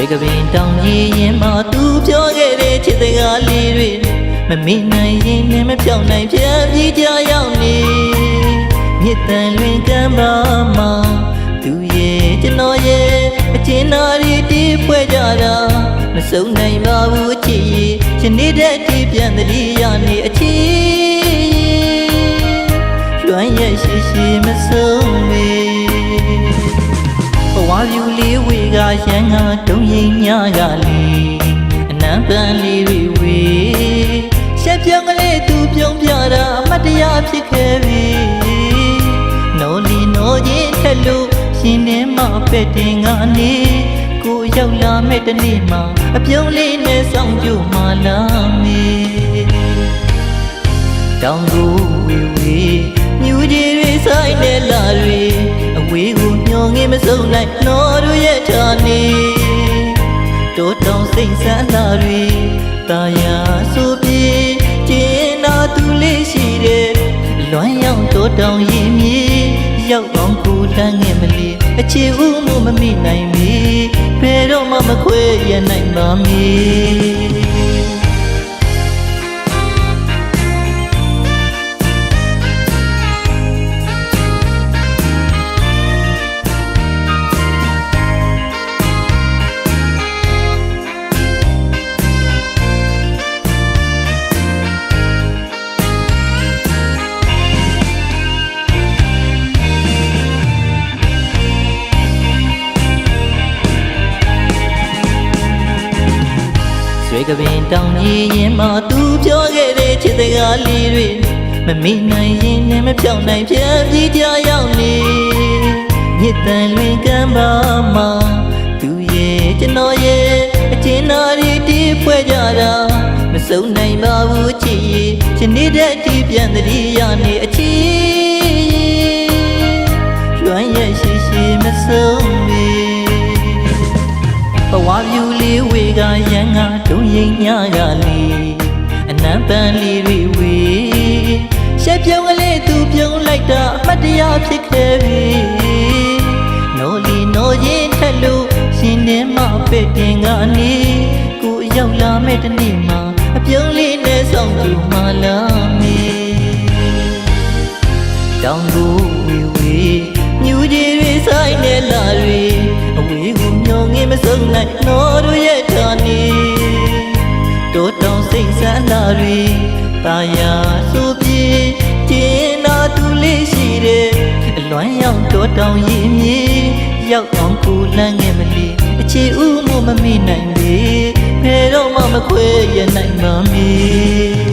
ဆွေကပင်တောင်ကြီးရင်မှသူပြောခဲ့တဲ့ချစ်စကားလေးတွေမမေ့နိုင်ရင်လည်းမပြောင်းနိုင်ပြန်ပြီးကြရောက်နေမြစ်တန်လွင်ကမ်းပါမှာသူရဲ့ကျွန်တော်ရဲ့အချင်းသားတွေတီးဖွဲ့ကြတာမစုံနိုင်ပါဘူးအချစ်ရဲ့ရှင်နေတဲ့တီးပြန်တည်းရနေအချစ်လွမ်းရဲ့ရှိရှိမဆုံးမေ ရန်ကတုံရင်ညကလေးအနံပန်းလေးတွေဝေရှက်ပြောင်းကလေးသူပြုံးပြတာအမတ်တရားဖြစ်ခဲ့ပြီနိုးလီနိုးချင်းထက်လို့ရှင်နေမပဲ့တင်ကနေကိုရောက်လာမဲ့တနေ့မှာအပြုံးလေးနဲ့ဆောင်ကြမှလာမေတောင်ကိုဝေဝေမြူကြီးတွေဆိုင်တဲ့လာတွေအဝေးကိုမျောငင်မစုံနိုင်နော်တို့ရဲ့ဌာ နေတိုးတောင်စိတ်ဆန်းလာတွေတာယာဆိုပြေကျင်းနာသူလေးရှိတယ်လွမ်းရောက်တိုးတောင်ရင်မြေရောက်အောင်ကိုတန်းငင်မလီအခြေဦးမှုမမိနိုင်မီဘယ်တော့မှမခွဲရနိုင်ပါမီ ကပင်တောင်ကြီးရင်မှသူပြောခဲ့တဲ့ချစ်စကားလေးတွေမမေ့နိုင်ရင်လည်းမပြောင်းနိုင်ပြန်ပြီးကြရောက်နေမြစ်တန်လွင်ကမ်းပါမှာသူရဲ့ကျွန်တော်ရဲ့အချင်းသားတွေတီးဖွဲ့ကြတာမစုံနိုင်ပါဘူးချစ်ရဲ့ရှင်နေတဲ့တီးပြန်တည်းရနေအချစ်လွမ်းရဲ့ရှိရှိမဆုံးမီဘဝပြူလေးဝေကရန်ကဒုံ ရင်ညကလေးအနံပန်းလေးတွေဝေရှက်ပြုံးကလေးသူပြုံးလိုက်တာအမတ်တရားဖြစ်ခဲ့ပြီနိုးလီနိုးရင်ထက်လို့ရှင်နေမပဲ့တင်ကနေကိုရောက်လာမဲ့တနေ့မှာအပြုံးလေးနဲ့ဆောင်ကြမှလာမီတောင်ကိုဝေဝေမြူကြီးတွေဆိုင်နေလာတွေအဝေးကိုမျောငင်မစုံနိုင်နော်တို့ တွေတာယာဆိုပြေကျင်းနာသူလေးရှိတယ်အလွမ်းရောက်တိုးတောင်ရင်မြေရောက်အောင်ကိုလန်းငယ်မလီအခြေဦးမှုမမိနိုင်ပေဘယ်တော့မှမခွဲရနိုင်ပါမီ